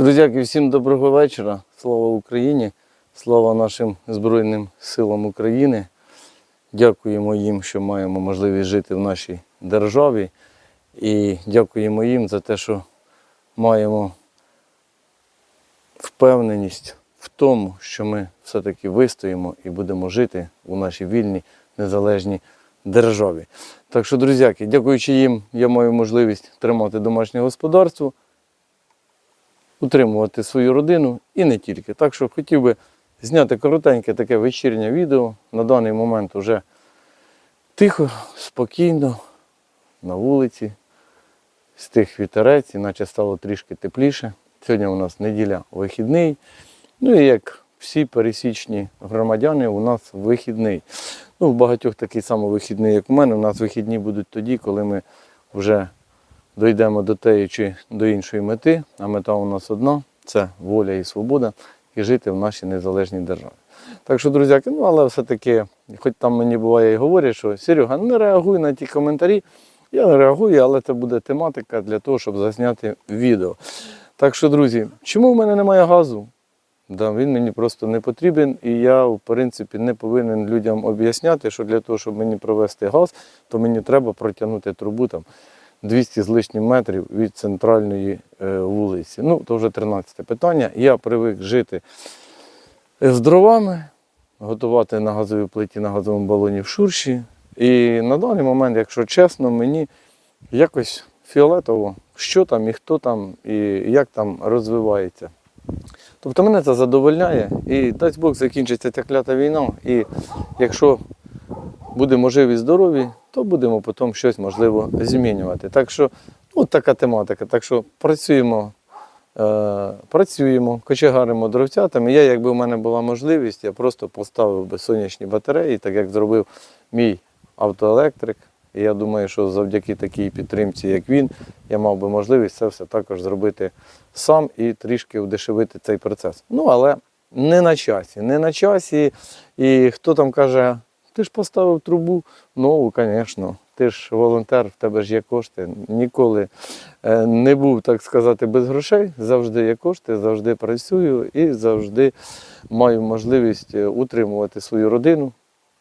Друзяки, всім доброго вечора. Слава Україні, слава нашим Збройним силам України. Дякуємо їм, що маємо можливість жити в нашій державі. І дякуємо їм за те, що маємо впевненість в тому, що ми все-таки вистоїмо і будемо жити у нашій вільній незалежній державі. Так що, друзяки, дякуючи їм, я маю можливість тримати домашнє господарство утримувати свою родину і не тільки. Так що хотів би зняти коротеньке таке вечірнє відео. На даний момент вже тихо, спокійно, на вулиці, стих вітерець, іначе стало трішки тепліше. Сьогодні у нас неділя вихідний. Ну і як всі пересічні громадяни, у нас вихідний. Ну, в багатьох такий самий вихідний, як у мене. У нас вихідні будуть тоді, коли ми вже дійдемо до тієї чи до іншої мети, а мета у нас одна це воля і свобода, і жити в нашій незалежній державі. Так що, друзяки, ну але все-таки, хоч там мені буває і говорять, що Серега, не реагуй на ті коментарі. Я не реагую, але це буде тематика для того, щоб засняти відео. Так що, друзі, чому в мене немає газу? Да, він мені просто не потрібен, і я, в принципі, не повинен людям об'ясняти, що для того, щоб мені провести газ, то мені треба протягнути трубу там 200 з лишнім метрів від центральної е, вулиці. Ну, то вже 13 питання. Я привик жити з дровами, готувати на газовій плиті, на газовому балоні в шурші. І на даний момент, якщо чесно, мені якось фіолетово, що там і хто там, і як там розвивається. Тобто мене це задовольняє, і дасть Бог закінчиться ця клята війна. І якщо будемо живі, здорові, то будемо потім щось можливо змінювати. Так що, ну, така тематика. Так що працюємо, е, працюємо, кочегаримо дровцятами. Я, якби в мене була можливість, я просто поставив би сонячні батареї, так як зробив мій автоелектрик. І я думаю, що завдяки такій підтримці, як він, я мав би можливість це все також зробити сам і трішки вдешевити цей процес. Ну, але не на часі. Не на часі. І хто там каже, ти ж поставив трубу? Ну, звісно, ти ж волонтер, в тебе ж є кошти. Ніколи е, не був, так сказати, без грошей. Завжди є кошти, завжди працюю і завжди маю можливість е, утримувати свою родину,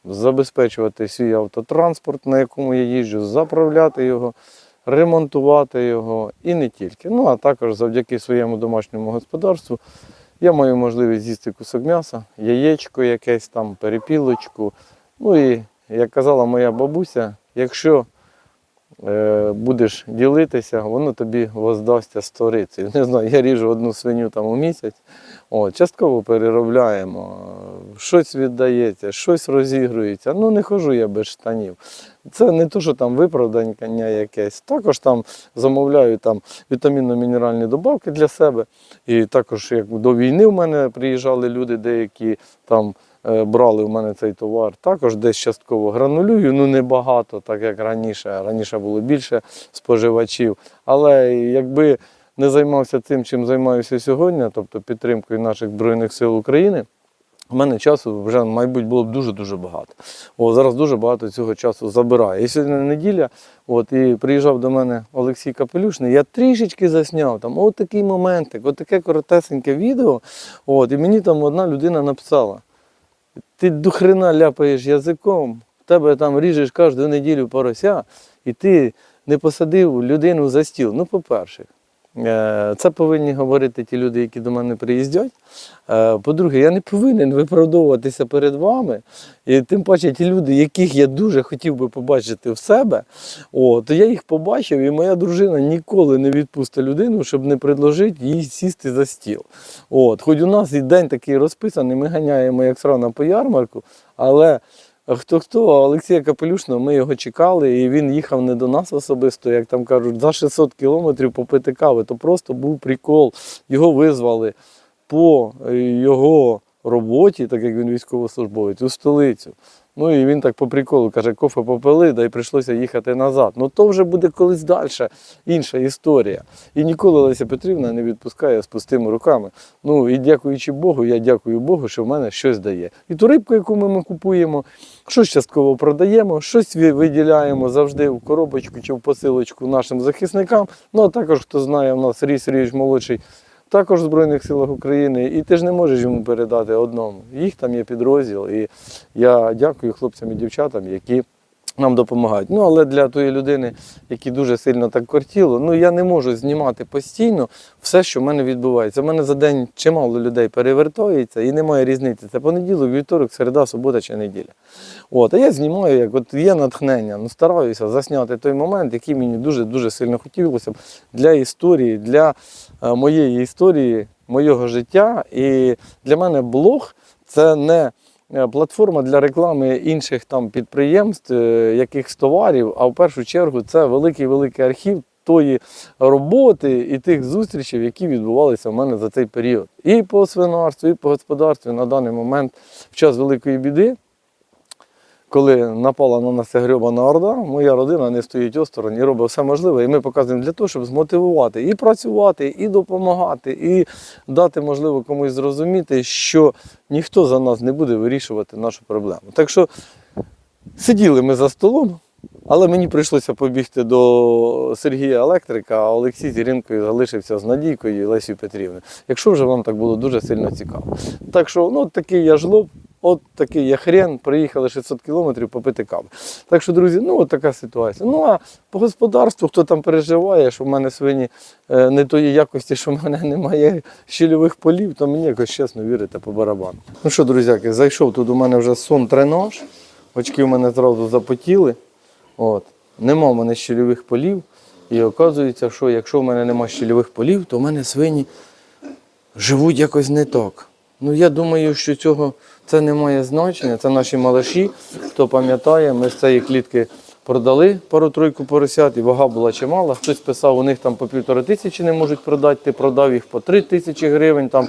забезпечувати свій автотранспорт, на якому я їжджу, заправляти його, ремонтувати його і не тільки. Ну, а також завдяки своєму домашньому господарству я маю можливість з'їсти кусок м'яса, яєчко якесь там, перепілочку. Ну і, як казала моя бабуся, якщо е, будеш ділитися, воно тобі воздасться сторицею. Не знаю, я ріжу одну свиню там у місяць, о, частково переробляємо, щось віддається, щось розігрується. Ну не хожу я без штанів. Це не то, що там виправдання якесь. Також там замовляю там вітамінно-мінеральні добавки для себе. І також, як до війни в мене приїжджали люди, деякі там брали в мене цей товар. Також десь частково гранулюю, ну небагато, так як раніше. Раніше було більше споживачів. Але якби не займався тим, чим займаюся сьогодні, тобто підтримкою наших Збройних сил України. У мене часу вже, мабуть, було б дуже-дуже багато. О, зараз дуже багато цього часу забирає. І сьогодні неділя, от, і приїжджав до мене Олексій Капелюшний, я трішечки засняв там от такий моментик, от таке коротесеньке відео. От, і мені там одна людина написала: ти до хрена ляпаєш язиком, тебе там ріжеш кожну неділю порося, і ти не посадив людину за стіл. Ну, по-перше, це повинні говорити ті люди, які до мене приїздять. Е, По-друге, я не повинен виправдовуватися перед вами. І тим паче ті люди, яких я дуже хотів би побачити в себе, о, то я їх побачив, і моя дружина ніколи не відпустить людину, щоб не предложити їй сісти за стіл. От, хоч у нас і день такий розписаний, ми ганяємо як срана по ярмарку, але хто хто, Олексія Капелюшного, ми його чекали, і він їхав не до нас особисто, як там кажуть, за 600 кілометрів попити кави. То просто був прикол. Його визвали по його роботі, так як він військовослужбовець, у столицю. Ну і він так по приколу каже, кофе попили, да й прийшлося їхати назад. Ну то вже буде колись далі інша історія. І ніколи Леся Петрівна не відпускає з пустими руками. Ну і дякуючи Богу, я дякую Богу, що в мене щось дає. І ту рибку, яку ми, ми купуємо, щось частково продаємо, щось ви- виділяємо завжди в коробочку чи в посилочку нашим захисникам. Ну а також, хто знає, у нас Ріс Річ молодший також в Збройних силах України, і ти ж не можеш йому передати одному. Їх там є підрозділ, і я дякую хлопцям і дівчатам, які нам допомагають. Ну, але для тої людини, які дуже сильно так кортіло, ну я не можу знімати постійно все, що в мене відбувається. У мене за день чимало людей перевертається і немає різниці. Це понеділок, вівторок, середа, субота чи неділя. От, а я знімаю, як от є натхнення, ну стараюся засняти той момент, який мені дуже-дуже сильно хотілося б для історії, для е, моєї історії, моєго життя. І для мене блог це не платформа для реклами інших там підприємств, е, якихось товарів, а в першу чергу це великий-великий архів тої роботи і тих зустрічей, які відбувалися в мене за цей період. І по свинарству, і по господарству на даний момент в час великої біди коли напала на нас грьобана орда, моя родина не стоїть осторонь і робить все можливе. І ми показуємо для того, щоб змотивувати і працювати, і допомагати, і дати можливо комусь зрозуміти, що ніхто за нас не буде вирішувати нашу проблему. Так що сиділи ми за столом. Але мені прийшлося побігти до Сергія Електрика, а Олексій з Іринкою залишився з Надійкою і Лесією Петрівною. Якщо вже вам так було дуже сильно цікаво. Так що, ну, такий я жлоб, от такий я хрен, приїхали 600 кілометрів попити кави. Так що, друзі, ну от така ситуація. Ну а по господарству, хто там переживає, що в мене свині е, не тої якості, що в мене немає щільових полів, то мені якось чесно вірите по барабану. Ну що, друзяки, зайшов тут у мене вже сон тренаж, очки в мене зразу запотіли. От. Нема в мене щільових полів. І оказується, що якщо в мене нема щільових полів, то в мене свині живуть якось не так. Ну я думаю, що цього це не має значення. Це наші малаші. Хто пам'ятає, ми з цієї клітки продали пару-тройку поросят, і вага була чимала. Хтось писав, у них там по півтори тисячі не можуть продати, ти продав їх по три тисячі гривень, там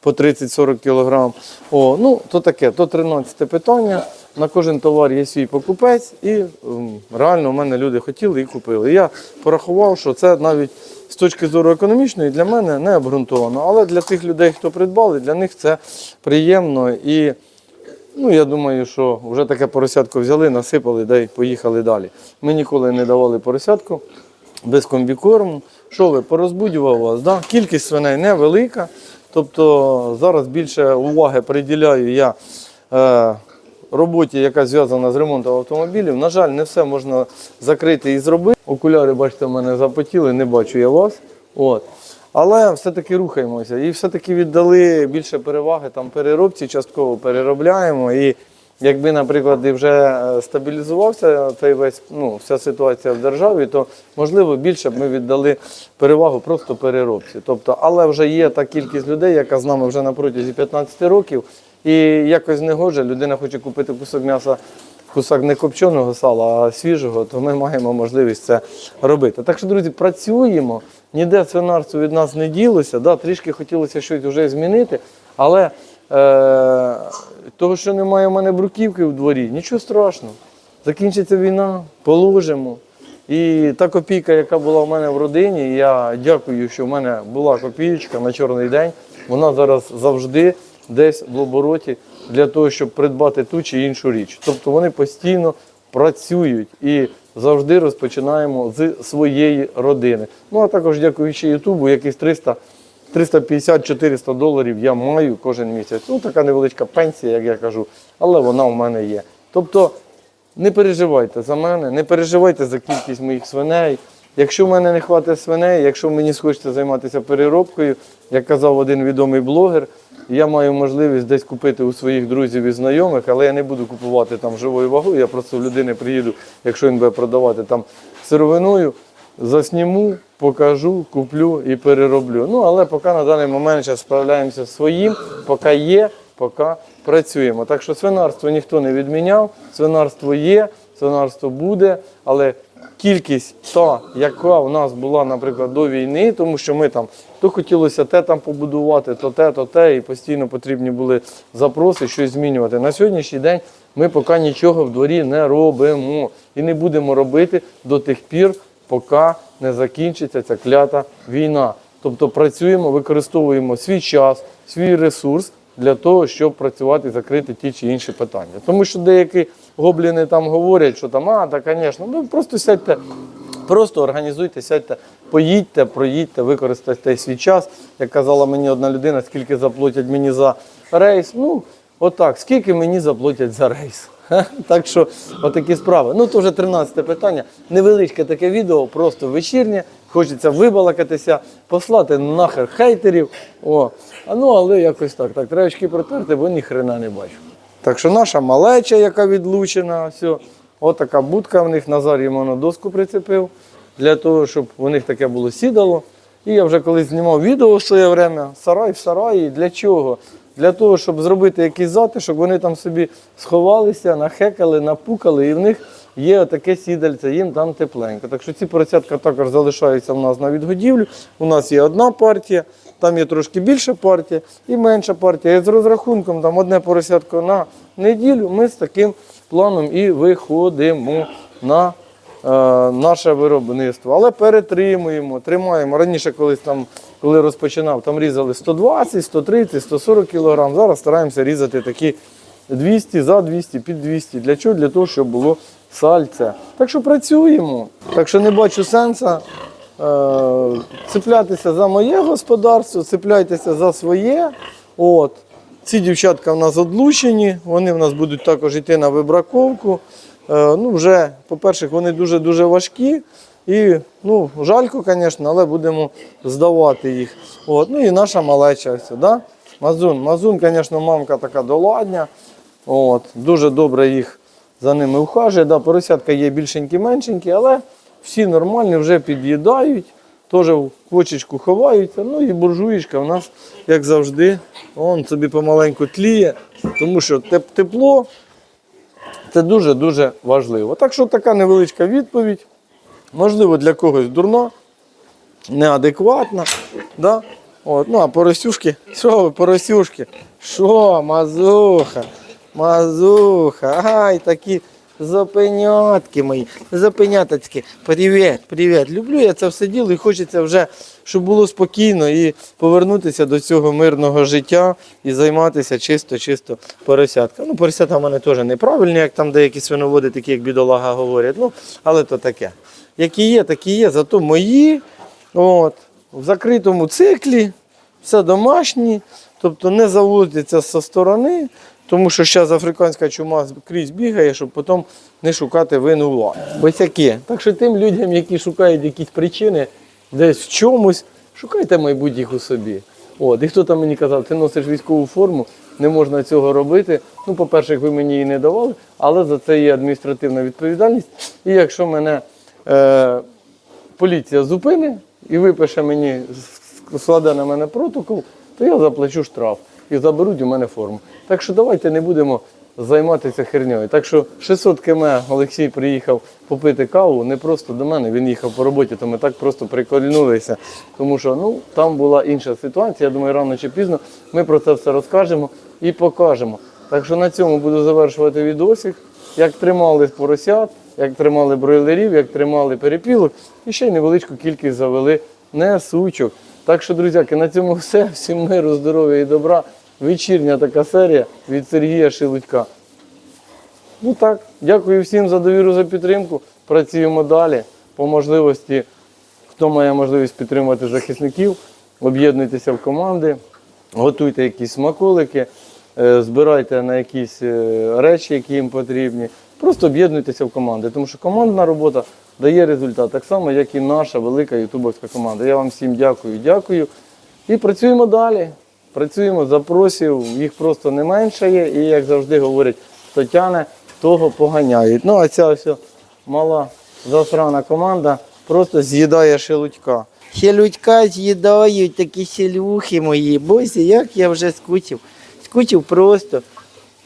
по 30-40 кілограм. О, ну то таке, то 13 питання. На кожен товар є свій покупець, і ем, реально в мене люди хотіли і купили. Я порахував, що це навіть з точки зору економічної для мене не обґрунтовано. Але для тих людей, хто придбали, для них це приємно. І ну, я думаю, що вже таке поросятко взяли, насипали да й поїхали далі. Ми ніколи не давали поросятку без комбікорму. Що ви, порозбудював вас? Да? Кількість свиней невелика. Тобто зараз більше уваги приділяю я. Роботі, яка зв'язана з ремонтом автомобілів. На жаль, не все можна закрити і зробити. Окуляри, бачите, в мене запотіли, не бачу я вас. От. Але все-таки рухаємося і все-таки віддали більше переваги там переробці, частково переробляємо. І якби, наприклад, і вже е, стабілізувався цей весь, ну, вся ситуація в державі, то можливо більше б ми віддали перевагу просто переробці. Тобто, але вже є та кількість людей, яка з нами вже на протязі 15 років. І якось не гоже, людина хоче купити кусок м'яса, кусок не копченого сала, а свіжого, то ми маємо можливість це робити. Так що, друзі, працюємо, ніде свинарство від нас не ділося. Да, трішки хотілося щось вже змінити, але е, того, що немає в мене бруківки в дворі, нічого страшного. Закінчиться війна, положимо. І та копійка, яка була в мене в родині, я дякую, що в мене була копієчка на чорний день. Вона зараз завжди десь в обороті для того, щоб придбати ту чи іншу річ. Тобто вони постійно працюють і завжди розпочинаємо з своєї родини. Ну а також дякуючи Ютубу, якісь 300 350-400 доларів я маю кожен місяць. Ну, така невеличка пенсія, як я кажу, але вона в мене є. Тобто не переживайте за мене, не переживайте за кількість моїх свиней. Якщо в мене не вистачить свиней, якщо мені схочеться займатися переробкою, як казав один відомий блогер, я маю можливість десь купити у своїх друзів і знайомих, але я не буду купувати там живою вагою. Я просто в людини приїду, якщо він буде продавати там сировиною, засніму, покажу, куплю і перероблю. Ну, але поки на даний момент ще справляємося зі своїм, поки є, поки працюємо. Так що свинарство ніхто не відміняв, свинарство є, свинарство буде, але кількість та, яка у нас була, наприклад, до війни, тому що ми там то хотілося те там побудувати, то те, то те, і постійно потрібні були запроси, щось змінювати. На сьогоднішній день ми поки нічого в дворі не робимо і не будемо робити до тих пір, поки не закінчиться ця клята війна. Тобто працюємо, використовуємо свій час, свій ресурс для того, щоб працювати і закрити ті чи інші питання. Тому що деякі гобліни там говорять, що там, а, так, звісно, ну просто сядьте, Просто організуйте, сядьте, поїдьте, проїдьте, використайте свій час. Як казала мені одна людина, скільки заплатять мені за рейс. Ну, отак, скільки мені заплатять за рейс. Так що, отакі справи. Ну, то вже 13 питання. Невеличке таке відео, просто вечірнє. Хочеться вибалакатися, послати нахер хейтерів. О, а ну, але якось так. Так, треба очки протерти, бо ні хрена не бачу. Так що наша малеча, яка відлучена, все. Отака будка в них, Назар їм на доску прицепив, для того, щоб у них таке було сідало. І я вже колись знімав відео в своє время, сарай в сараї. Для чого? Для того, щоб зробити якийсь затишок, вони там собі сховалися, нахекали, напукали, і в них є таке сідальце, їм там тепленько. Так що ці поросятка також залишаються в нас на відгодівлю. У нас є одна партія, там є трошки більша партія і менша партія. І з розрахунком там одне поросятко на неділю ми з таким планом і виходимо на е, наше виробництво. Але перетримуємо, тримаємо. Раніше колись там, коли розпочинав, там різали 120, 130, 140 кг. Зараз стараємося різати такі 200 за 200, під 200. Для чого? Для того, щоб було сальце. Так що працюємо. Так що не бачу сенсу е, цеплятися за моє господарство, цепляйтеся за своє. От. Ці дівчатка в нас одлучені, вони в нас будуть також йти на вибраковку. Е, ну, вже, по-перше, вони дуже-дуже важкі. І ну, жалько, звісно, але будемо здавати їх. От. Ну і наша малеча. Ось, да? Мазун. Мазун, звісно, мамка така доладня. От. Дуже добре їх за ними ухажує. Да, поросятка є більшенькі, меншенькі, але всі нормальні, вже під'їдають, теж в кочечку ховаються. Ну і буржуєчка в нас, як завжди, он собі помаленьку тліє, тому що тепло це дуже-дуже важливо. Так що така невеличка відповідь. Можливо, для когось дурна, неадекватна. Да? От, ну, а поросюшки, що ви, поросюшки? Що, мазуха, мазуха, ай, такі зопенятки мої, зопеняточки. Привіт, привіт. Люблю я це все діло і хочеться вже, щоб було спокійно і повернутися до цього мирного життя і займатися чисто-чисто поросятка. Ну, поросята в мене теж неправильні, як там деякі свиноводи, такі як бідолага говорять. Ну, але то таке. Які є, такі є, зато мої. От, в закритому циклі, все домашні, тобто не заводиться зі сторони, тому що зараз африканська чума крізь бігає, щоб потім не шукати вину влади. Босяки. Так що тим людям, які шукають якісь причини десь в чомусь, шукайте майбутнє їх у собі. От, і хто там мені казав, ти носиш військову форму, не можна цього робити. Ну, по-перше, ви мені її не давали, але за це є адміністративна відповідальність. І якщо мене е, поліція зупинить і випише мені, складе на мене протокол, то я заплачу штраф і заберуть у мене форму. Так що давайте не будемо займатися херньою. Так що 600 км Олексій приїхав попити каву, не просто до мене, він їхав по роботі, то ми так просто прикольнулися. Тому що ну, там була інша ситуація. Я думаю, рано чи пізно ми про це все розкажемо і покажемо. Так що на цьому буду завершувати відосик. Як тримали поросят, як тримали бройлерів, як тримали перепілок, і ще й невеличку кількість завели несучок. Так що, друзяки, на цьому все. Всім миру, здоров'я і добра. Вечірня така серія від Сергія Шелудька. Ну так, дякую всім за довіру, за підтримку. Працюємо далі. По можливості, хто має можливість підтримувати захисників, об'єднуйтеся в команди, готуйте якісь смаколики, е, збирайте на якісь е, речі, які їм потрібні. Просто об'єднуйтеся в команди, тому що командна робота дає результат, так само, як і наша велика ютубовська команда. Я вам всім дякую, дякую. І працюємо далі. Працюємо, запросів, їх просто не менше є. І як завжди говорять, хто того поганяють. Ну, а ця ось мала засрана команда просто з'їдає шелудька. Шелудька з'їдають такі селюхи мої. Боже, як я вже скучив. Скучив просто.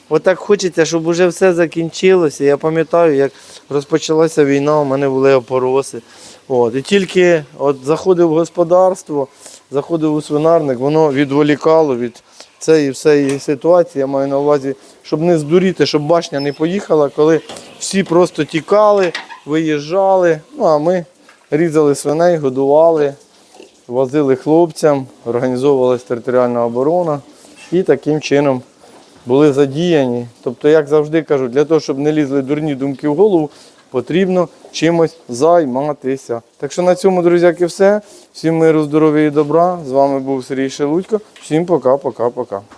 Отак хочеться, щоб уже все закінчилося. Я пам'ятаю, як розпочалася війна, у мене були опороси. От. І тільки от заходив в господарство, заходив у свинарник, воно відволікало від цієї всієї ситуації. Я маю на увазі, щоб не здуріти, щоб башня не поїхала, коли всі просто тікали, виїжджали. Ну а ми різали свиней, годували, возили хлопцям, організовувалася територіальна оборона і таким чином були задіяні. Тобто, як завжди кажу, для того, щоб не лізли дурні думки в голову, потрібно чимось займатися. Так що на цьому, друзяки, все. Всім миру, здоров'я і добра. З вами був Сергій Шелудько. Всім пока, пока, пока.